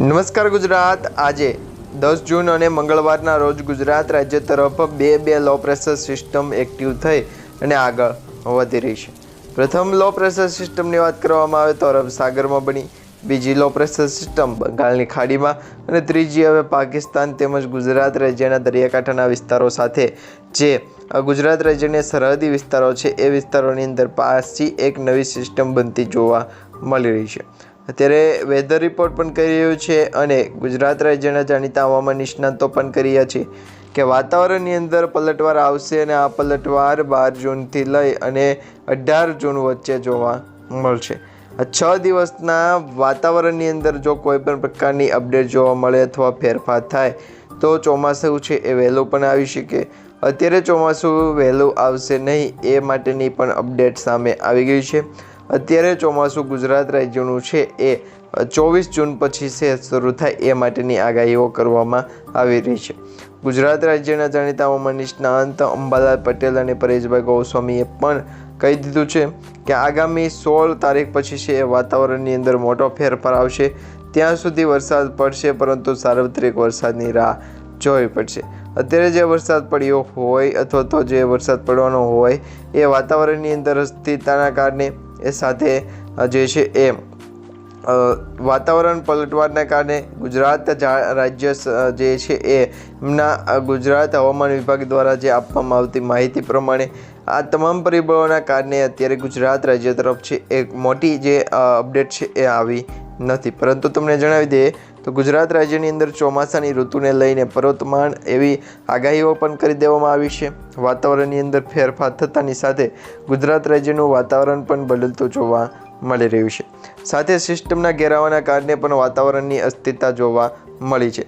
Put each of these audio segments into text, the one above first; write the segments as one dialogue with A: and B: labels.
A: નમસ્કાર ગુજરાત. આજે દસ જૂન અને મંગળવારના રોજ ગુજરાત રાજ્ય તરફ બે બે લો પ્રેશર સિસ્ટમ એક્ટિવ થઈ અને આગળ વધી રહી છે. પ્રથમ લો પ્રેશર સિસ્ટમની વાત કરવામાં આવે તો અરબ સાગરમાં બની, બીજી લો પ્રેશર સિસ્ટમ બંગાળની ખાડીમાં અને ત્રીજી હવે પાકિસ્તાન તેમજ ગુજરાત રાજ્યના દરિયાકાંઠાના વિસ્તારો સાથે. જે ગુજરાત રાજ્યના સરહદી વિસ્તારો છે, એ વિસ્તારોની અંદર પાસથી એક નવી સિસ્ટમ બનતી જોવા મળી રહી છે. અત્યારે વેધર રિપોર્ટ પણ કરી રહ્યું છે અને ગુજરાત રાજ્યના જાણીતા હવામાન નિષ્ણાતો પણ કરી રહ્યા છે કે વાતાવરણની અંદર પલટવાર આવશે અને આ પલટવાર બાર જૂનથી લઈ અને અઢાર જૂન વચ્ચે જોવા મળશે. છ દિવસના વાતાવરણની અંદર જો કોઈ પણ પ્રકારની અપડેટ જોવા મળે અથવા ફેરફાર થાય, તો ચોમાસું છે એ વહેલું પણ આવી શકે. અત્યારે ચોમાસું વહેલું આવશે નહીં એ માટેની પણ અપડેટ સામે આવી ગઈ છે. અત્યારે ચોમાસું ગુજરાત રાજ્યનું છે એ ચોવીસ જૂન પછી છે, શરૂ થાય એ માટેની આગાહીઓ કરવામાં આવી રહી છે. ગુજરાત રાજ્યના જાણીતા હવામાન નિષ્ણાંત અંબાલાલ પટેલ અને પરેશભાઈ ગોસ્વામીએ પણ કહી દીધું છે કે આગામી સોળ તારીખ પછી છે એ વાતાવરણની અંદર મોટો ફેરફાર આવશે. ત્યાં સુધી વરસાદ પડશે, પરંતુ સાર્વત્રિક વરસાદની રાહ જોવી પડશે. અત્યારે જે વરસાદ પડ્યો હોય અથવા તો જે વરસાદ પડવાનો હોય એ વાતાવરણની અંદર અસ્થિરતાના કારણે એ સાથે જે છે એ વાતાવરણ પલટવાના કારણે ગુજરાત રાજ્ય જે છે એ, એમના ગુજરાત હવામાન વિભાગ દ્વારા જે આપવામાં આવતી માહિતી પ્રમાણે આ તમામ પરિબળોના કારણે અત્યારે ગુજરાત રાજ્ય તરફ છે એક મોટી જે અપડેટ છે એ આવી નથી. પરંતુ તમને જણાવી દઈએ તો ગુજરાત રાજ્યની અંદર ચોમાસાની ઋતુને લઈને પર્વતમાન એવી આગાહીઓ પણ કરી દેવામાં આવી છે. વાતાવરણની અંદર ફેરફાર થતાની સાથે ગુજરાત રાજ્યનું વાતાવરણ પણ બદલતું જોવા મળી રહ્યું છે. સાથે સિસ્ટમના ઘેરાવાના કારણે પણ વાતાવરણની અસ્થિરતા જોવા મળી છે.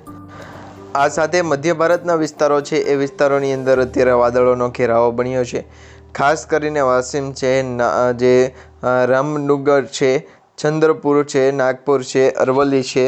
A: આ સાથે મધ્ય ભારતના વિસ્તારો છે એ વિસ્તારોની અંદર અત્યારે વાદળોનો ઘેરાવો બન્યો છે. ખાસ કરીને વાસિમ છે જે રામનુગર છે ચંદ્રપુર છે, નાગપુર છે, અરવલ્લી છે.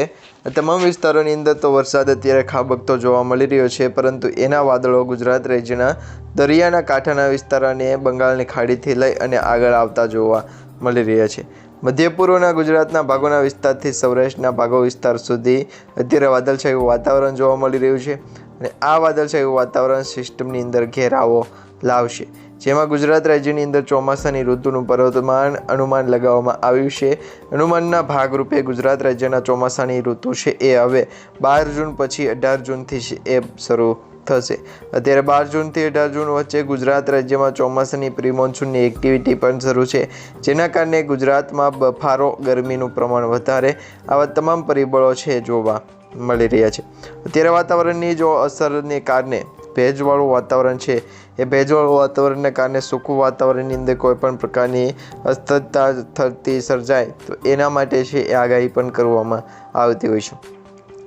A: તમામ વિસ્તારોની અંદર તો વરસાદ અત્યારે ખાબકતો જોવા મળી રહ્યો છે, પરંતુ એના વાદળો ગુજરાત રાજ્યના દરિયાના કાંઠાના વિસ્તાર અને બંગાળની ખાડીથી લઈ અને આગળ આવતા જોવા મળી રહ્યા છે. મધ્ય પૂર્વના ગુજરાતના ભાગોના વિસ્તારથી સૌરાષ્ટ્રના ભાગો વિસ્તાર સુધી અત્યારે વાદળછાયું વાતાવરણ જોવા મળી રહ્યું છે. અને આ વાદળછાયું વાતાવરણ સિસ્ટમની અંદર ઘેરાવો લાવશે. જેમાં ગુજરાત રાજ્યની અંદર ચોમાસાની ઋતુનું પર્વતમાન અનુમાન લગાવવામાં આવ્યું છે. અનુમાનના ભાગરૂપે ગુજરાત રાજ્યના ચોમાસાની ઋતુ છે એ હવે બાર જૂન પછી અઢાર જૂનથી એ શરૂ થશે. અત્યારે બાર જૂનથી અઢાર જૂન વચ્ચે ગુજરાત રાજ્યમાં ચોમાસાની પ્રિમોન્સૂનની એક્ટિવિટી પણ શરૂ છે, જેના કારણે ગુજરાતમાં બફારો ગરમીનું પ્રમાણ વધારે. આવા તમામ પરિબળો છે જોવા મળી રહ્યા છે. અત્યારે વાતાવરણની જો અસરને કારણે ભેજવાળું વાતાવરણ છે, એ ભેજવાળું વાતાવરણને કારણે સૂકું વાતાવરણની અંદર કોઈ પણ પ્રકારની અસ્થિરતા થતી સર્જાય, તો એના માટે છે એ આગાહી પણ કરવામાં આવતી હોય છે.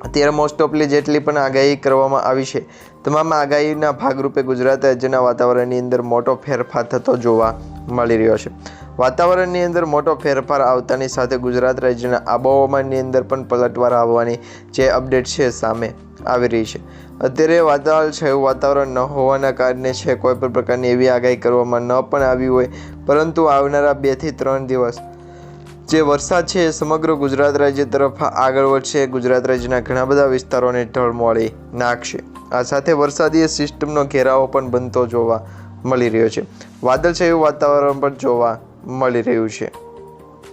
A: અત્યારે મોસ્ટ ઓફલી જેટલી પણ આગાહી કરવામાં આવી છે, તમામ આગાહીના ભાગરૂપે ગુજરાત રાજ્યના વાતાવરણની અંદર મોટો ફેરફાર થતો જોવા મળી રહ્યો છે. વાતાવરણની અંદર મોટો ફેરફાર આવતાની સાથે ગુજરાત રાજ્યના આબોહવામાનની અંદર પણ પલટવાર આવવાની જે અપડેટ છે સામે આવી રહી છે. અત્યારે વાતાવરણ છે એવું વાતાવરણ ન હોવાના કારણે છે કોઈ પણ પ્રકારની એવી આગાહી કરવામાં ન પણ આવી હોય, પરંતુ આવનારા બેથી ત્રણ દિવસ જે વરસાદ છે એ સમગ્ર ગુજરાત રાજ્ય તરફ આગળ વધશે. ગુજરાત રાજ્યના ઘણા બધા વિસ્તારોને ઢળમોળી નાખશે. આ સાથે વરસાદી સિસ્ટમનો ઘેરાવો પણ બનતો જોવા મળી રહ્યો છે. વાદળછાયું વાતાવરણ પણ જોવા મળી રહ્યું છે.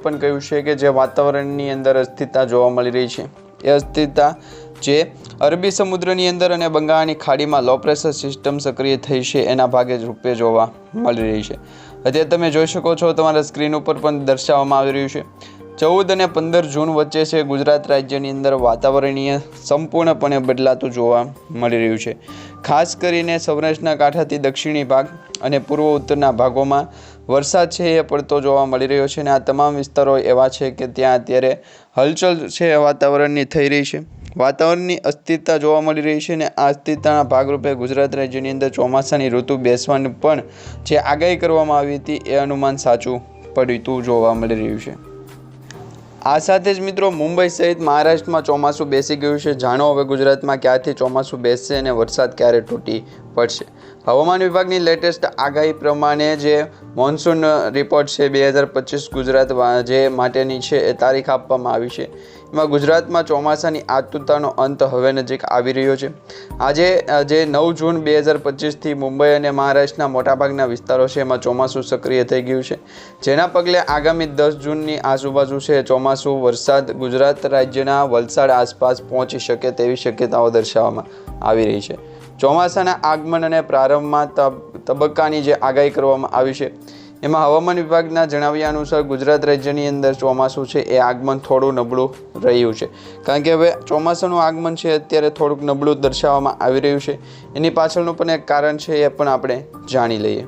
B: પણ કહ્યું છે કે જે વાતાવરણની અંદર અસ્થિરતા જોવા મળી રહી છે. એ અસ્થિરતા જે અરબી સમુદ્રની અંદર અને બંગાળની ખાડીમાં લો પ્રેશર સિસ્ટમ સક્રિય થઈ છે, એના ભાગે જ રૂપે જોવા મળી રહી છે. અત્યારે તમે જોઈ શકો છો, તમારા સ્ક્રીન ઉપર પણ દર્શાવવામાં આવી રહ્યું છે. ચૌદ અને પંદર જૂન વચ્ચે છે ગુજરાત રાજ્યની અંદર વાતાવરણીય સંપૂર્ણપણે બદલાતું જોવા મળી રહ્યું છે. ખાસ કરીને સૌરાષ્ટ્રના કાંઠાથી દક્ષિણી ભાગ અને પૂર્વ ઉત્તરના ભાગોમાં વરસાદ છે એ પડતો જોવા મળી રહ્યો છે અને આ તમામ વિસ્તારો એવા છે કે ત્યાં અત્યારે હલચલ છે વાતાવરણની થઈ રહી છે. વાતાવરણની અસ્થિરતા જોવા મળી રહી છે અને આ અસ્થિરતાના ભાગરૂપે ગુજરાત રાજ્યની અંદર ચોમાસાની ઋતુ બેસવાની પણ જે આગાહી કરવામાં આવી હતી એ અનુમાન સાચું પડતું જોવા મળી રહ્યું છે. આ સાથે જ મિત્રો મુંબઈ સહિત મહારાષ્ટ્રમાં ચોમાસું બેસી ગયું છે. જાણો હવે ગુજરાતમાં ક્યારથી ચોમાસું બેસશે અને વરસાદ ક્યારે તૂટી પડશે. હવામાન વિભાગની લેટેસ્ટ આગાહી પ્રમાણે જે મોન્સૂન રિપોર્ટ છે બે હજાર પચીસ ગુજરાત જે માટેની છે એ તારીખ આપવામાં આવી છે. એમાં ગુજરાતમાં ચોમાસાની આતુરતાનો અંત હવે નજીક આવી રહ્યો છે. આજે જે નવ જૂન બે હજાર પચીસથી મુંબઈ અને મહારાષ્ટ્રના મોટાભાગના વિસ્તારો છે એમાં ચોમાસું સક્રિય થઈ ગયું છે. જેના પગલે આગામી દસ જૂનની આજુબાજુ છે ચોમાસું, વરસાદ ગુજરાત રાજ્યના વલસાડ આસપાસ પહોંચી શકે તેવી શક્યતાઓ દર્શાવવામાં આવી રહી છે. ચોમાસાના આગમન અને પ્રારંભમાં તબ- તબક્કાની જે આગાહી કરવામાં આવી છે, એમાં હવામાન વિભાગના જણાવ્યા અનુસાર ગુજરાત રાજ્યની અંદર ચોમાસું છે, એ આગમન થોડું નબળું રહ્યું છે. કારણ કે હવે ચોમાસાનું આગમન છે, અત્યારે થોડુંક નબળું દર્શાવવામાં આવી રહ્યું છે. એની પાછળનું પણ એક કારણ છે, એ પણ આપણે જાણી લઈએ.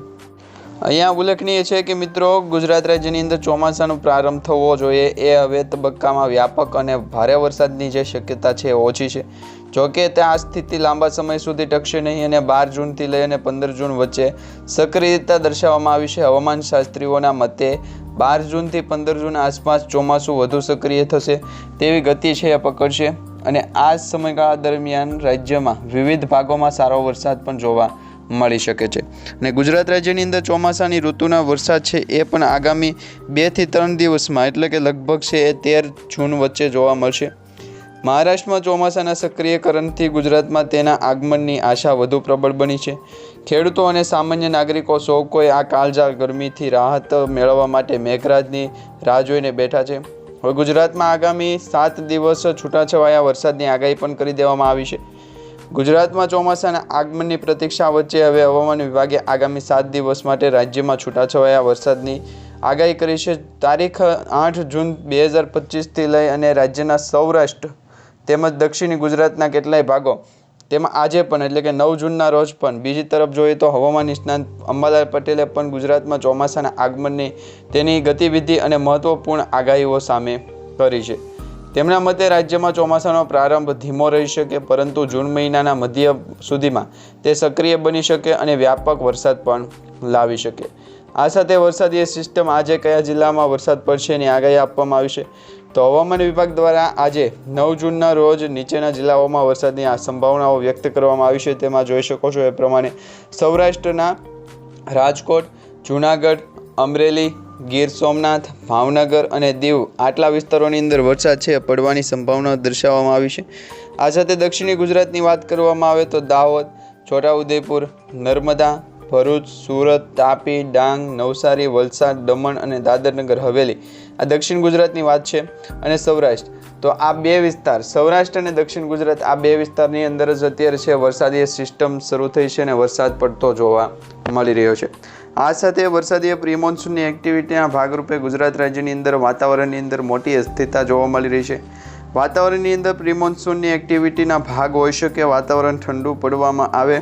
B: અહીંયા ઉલ્લેખનીય છે કે મિત્રો, ગુજરાત રાજ્યની અંદર ચોમાસાનો પ્રારંભ થવો જોઈએ. એ હવે તબક્કામાં વ્યાપક અને ભારે વરસાદની જે શક્યતા છે ઓછી છે. જોકે તે આ સ્થિતિ લાંબા સમય સુધી ટકશે નહીં અને બાર જૂનથી લઈ અને પંદર જૂન વચ્ચે સક્રિયતા દર્શાવવામાં આવી છે. હવામાન શાસ્ત્રીઓના મતે, બાર જૂનથી પંદર જૂન આસપાસ ચોમાસું વધુ સક્રિય થશે તેવી ગતિ છે એ પકડશે. અને આ સમયગાળા દરમિયાન રાજ્યમાં વિવિધ ભાગોમાં સારો વરસાદ પણ જોવા મળી શકે છે. અને ગુજરાત રાજ્યની અંદર ચોમાસાની ઋતુના વરસાદ છે એ પણ આગામી બેથી ત્રણ દિવસમાં, એટલે કે લગભગ છે એ તેર જૂન વચ્ચે જોવા મળશે. મહારાષ્ટ્રમાં ચોમાસાના સક્રિયકરણથી ગુજરાતમાં તેના આગમનની આશા વધુ પ્રબળ બની છે. ખેડૂતો અને સામાન્ય નાગરિકો સૌ કોઈ આ કાળઝાળ ગરમીથી રાહત મેળવવા માટે મેઘરાજની રાહ જોઈને બેઠા છે. હવે ગુજરાતમાં આગામી સાત દિવસ છૂટાછવાયા વરસાદની આગાહી પણ કરી દેવામાં આવી છે. ગુજરાતમાં ચોમાસાના આગમનની પ્રતીક્ષા વચ્ચે હવે હવામાન વિભાગે આગામી સાત દિવસ માટે રાજ્યમાં છૂટાછવાયા વરસાદની આગાહી કરી છે. તારીખ આઠ જૂન બે હજાર પચીસથી લઈ અને રાજ્યના સૌરાષ્ટ્ર તેમજ દક્ષિણી ગુજરાતના કેટલાય ભાગો તેમાં આજે પણ એટલે કે નવ જૂનના રોજ પણ બીજી તરફ જોઈએ તો હવામાન નિષ્ણાંત અંબાલાલ પટેલે પણ ગુજરાતમાં ચોમાસાના આગમનની તેની ગતિવિધિ અને મહત્વપૂર્ણ આગાહીઓ સામે કરી છે. તેમના મતે રાજ્યમાં ચોમાસાનો પ્રારંભ ધીમો રહી શકે, પરંતુ જૂન મહિનાના મધ્ય સુધીમાં તે સક્રિય બની શકે અને વ્યાપક વરસાદ પણ લાવી શકે. આ સાથે વરસાદીય સિસ્ટમ આજે કયા જિલ્લામાં વરસાદ પડશે એની આગાહી આપવામાં આવી છે. તો હવામાન વિભાગ દ્વારા આજે નવ જૂનના રોજ નીચેના જિલ્લાઓમાં વરસાદની આ સંભાવનાઓ વ્યક્ત કરવામાં આવી છે. તેમાં જોઈ શકો છો એ પ્રમાણે સૌરાષ્ટ્રના રાજકોટ, જૂનાગઢ અમરેલી, ગીર સોમનાથ, ભાવનગર અને દીવ આટલા વિસ્તારોની અંદર વરસાદ છે, પડવાની સંભાવના દર્શાવવામાં આવી છે. આ સાથે દક્ષિણી ગુજરાતની વાત કરવામાં આવે તો દાહોદ, છોટાઉદેપુર, નર્મદા, ભરૂચ, સુરત, તાપી, ડાંગ, નવસારી, વલસાડ, દમણ અને દાદરનગર, હવેલી આ દક્ષિણ ગુજરાતની વાત છે અને સૌરાષ્ટ્ર. તો આ બે વિસ્તાર, સૌરાષ્ટ્ર અને દક્ષિણ ગુજરાત આ બે વિસ્તારની અંદર જ અત્યારે છે, વરસાદી સિસ્ટમ શરૂ થઈ છે અને વરસાદ પડતો જોવા મળી રહ્યો છે. આ સાથે વરસાદીય પ્રી મોન્સૂનની એક્ટિવિટીના ભાગરૂપે ગુજરાત રાજ્યની અંદર વાતાવરણની અંદર મોટી અસ્થિરતા જોવા મળી રહી છે. વાતાવરણની અંદર પ્રી મોન્સૂનની એક્ટિવિટીના ભાગ હોઈ શકે, વાતાવરણ ઠંડુ પડવામાં આવે,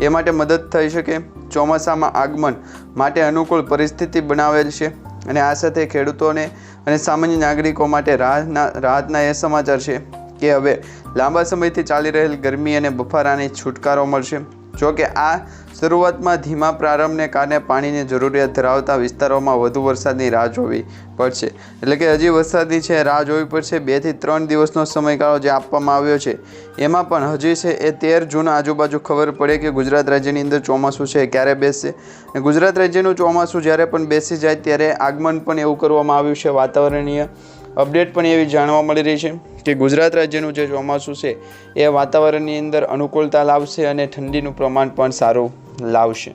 B: એ માટે મદદ થઈ શકે. ચોમાસામાં આગમન માટે અનુકૂળ પરિસ્થિતિ બનાવેલ છે અને આ સાથે ખેડૂતોને અને સામાન્ય નાગરિકો માટે રાહતના રાહતના એ સમાચાર છે કે હવે લાંબા સમયથી ચાલી રહેલ ગરમી અને બફારાને છુટકારો મળશે. જો કે આ શરૂઆતમાં ધીમા પ્રારંભને કારણે પાણીની જરૂરિયાત ધરાવતા વિસ્તારોમાં વધુ વરસાદની રાહ જોવી પડશે. એટલે કે હજી વરસાદની છે, રાહ જોવી પડશે. બેથી ત્રણ દિવસનો સમયગાળો જે આપવામાં આવ્યો છે, એમાં પણ હજી છે એ તેર જૂન આજુબાજુ ખબર પડે કે ગુજરાત રાજ્યની અંદર ચોમાસું છે ક્યારે બેસશે. ગુજરાત રાજ્યનું ચોમાસું જ્યારે પણ બેસી જાય ત્યારે આગમન પણ એવું કરવામાં આવ્યું છે, વાતાવરણીય અપડેટ પણ એવી જાણવા મળી રહી છે કે ગુજરાત રાજ્યનું જે ચોમાસું છે, એ વાતાવરણની અંદર અનુકૂળતા લાવશે અને ઠંડીનું પ્રમાણ પણ સારું લાવશે.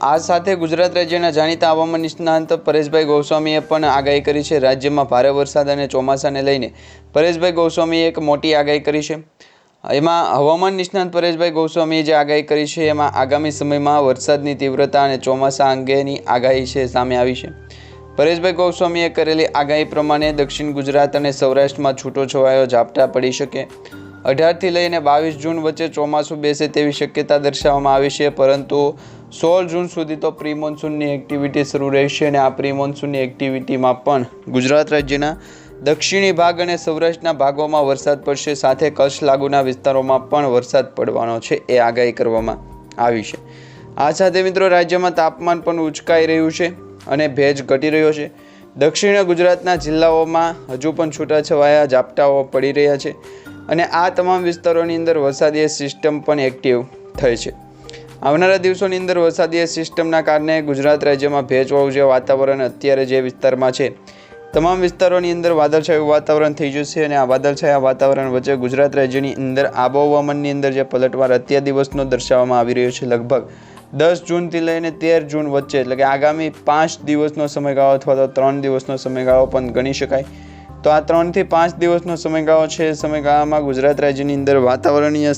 B: આ સાથે ગુજરાત રાજ્યના જાણીતા હવામાન નિષ્ણાંત પરેશભાઈ ગોસ્વામીએ પણ આગાહી કરી છે. રાજ્યમાં ભારે વરસાદ અને ચોમાસાને લઈને પરેશભાઈ ગોસ્વામીએ એક મોટી આગાહી કરી છે. એમાં હવામાન નિષ્ણાંત પરેશભાઈ ગોસ્વામીએ જે આગાહી કરી છે, એમાં આગામી સમયમાં વરસાદની તીવ્રતા અને ચોમાસા અંગેની આગાહી છે, સામે આવી છે. પરેશભાઈ ગોસ્વામીએ કરેલી આગાહી પ્રમાણે દક્ષિણ ગુજરાત અને સૌરાષ્ટ્રમાં છૂટો છવાયો, ઝાપટા પડી શકે. અઢારથી લઈને બાવીસ જૂન વચ્ચે ચોમાસું બેસે તેવી શક્યતા દર્શાવવામાં આવી છે, પરંતુ સોળ જૂન સુધી તો પ્રી મોન્સૂનની એક્ટિવિટી શરૂ રહેશે અને આ પ્રી મોન્સૂનની એક્ટિવિટીમાં પણ ગુજરાત રાજ્યના દક્ષિણી ભાગ અને સૌરાષ્ટ્રના ભાગોમાં વરસાદ પડશે, સાથે કચ્છ લાગુના વિસ્તારોમાં પણ વરસાદ પડવાનો છે એ આગાહી કરવામાં આવી છે. આ સાથે મિત્રો રાજ્યમાં તાપમાન પણ ઉચકાઈ રહ્યું છે. અને ભેજ ઘટી રહ્યો છે. દક્ષિણ ગુજરાતના જિલ્લાઓમાં હજુ પણ છૂટાછવાયા ઝાપટાઓ પડી રહ્યા છે અને આ તમામ વિસ્તારોની અંદર વરસાદી સિસ્ટમ પણ એક્ટિવ થઈ છે. આવનારા દિવસોની અંદર વરસાદીય સિસ્ટમના કારણે ગુજરાત રાજ્યમાં ભેજવાળું જે વાતાવરણ અત્યારે જે વિસ્તારમાં છે, તમામ વિસ્તારોની અંદર વાદળછાયું વાતાવરણ થઈ જશે અને આ વાદળછાયા વાતાવરણ વચ્ચે ગુજરાત રાજ્યની અંદર આબોહવામાનની અંદર જે પલટવાર અત્યાર દિવસનો દર્શાવવામાં આવી રહ્યો છે, લગભગ દસ જૂનથી લઈને તેર જૂન વચ્ચે, એટલે કે આગામી પાંચ દિવસનો સમયગાળો અથવા તો ત્રણ દિવસનો સમયગાળો પણ ગણી શકાય. તો આ ત્રણથી પાંચ દિવસનો સમયગાળો છે. સમયગાળામાં ગુજરાત રાજ્યની અંદર વાતાવરણીય